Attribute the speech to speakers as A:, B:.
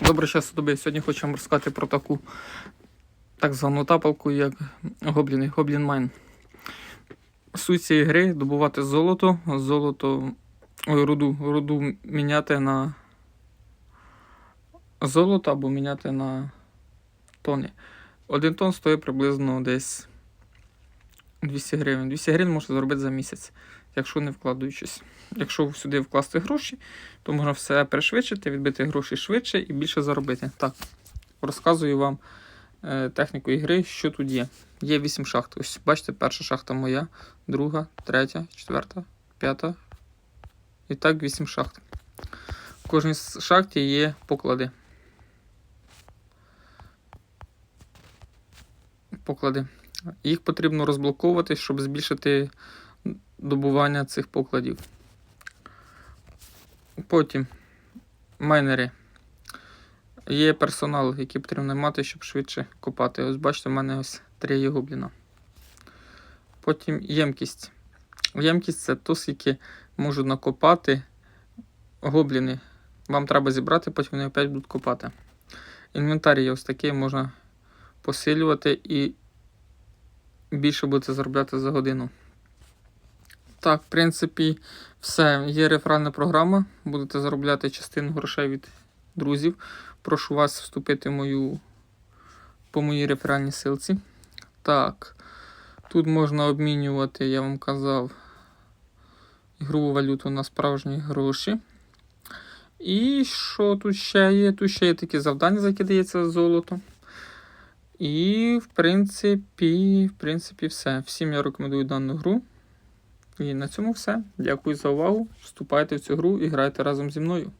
A: Добре, час тобі. Сьогодні хочу вам розказати про таку так звану тапалку, як Гоблін, Гоблін Майн. Суть цієї гри добувати золото, золото, ой, руду, руду міняти на золото або міняти на тони. Один тон стоїть приблизно десь 200 гривень. 200 гривень можна зробити за місяць, якщо не вкладаючись. Якщо сюди вкласти гроші, то можна все пришвидшити, відбити гроші швидше і більше заробити. Так, розказую вам е, техніку ігри, що тут є. Є 8 шахт. Ось бачите, перша шахта моя, друга, третя, четверта, п'ята. І так 8 шахт. В кожній шахті є поклади. Поклади. Їх потрібно розблоковувати, щоб збільшити добування цих покладів. Потім майнери. Є персонал, який потрібно мати, щоб швидше копати. Ось бачите, в мене ось три є гобліна. Потім ємкість. Ємкість це то, скільки можуть накопати гобліни. Вам треба зібрати, потім вони опять будуть копати. Інвентар є ось такий, можна посилювати і більше будете заробляти за годину. Так, в принципі, все. Є реферальна програма. Будете заробляти частину грошей від друзів. Прошу вас вступити в мою, по моїй реферальній силці. Так. Тут можна обмінювати, я вам казав, ігрову валюту на справжні гроші. І що тут ще є? Тут ще є такі завдання, за які дається золото. І, в принципі, в принципі, все. Всім я рекомендую дану гру. І на цьому все. Дякую за увагу. Вступайте в цю гру і грайте разом зі мною.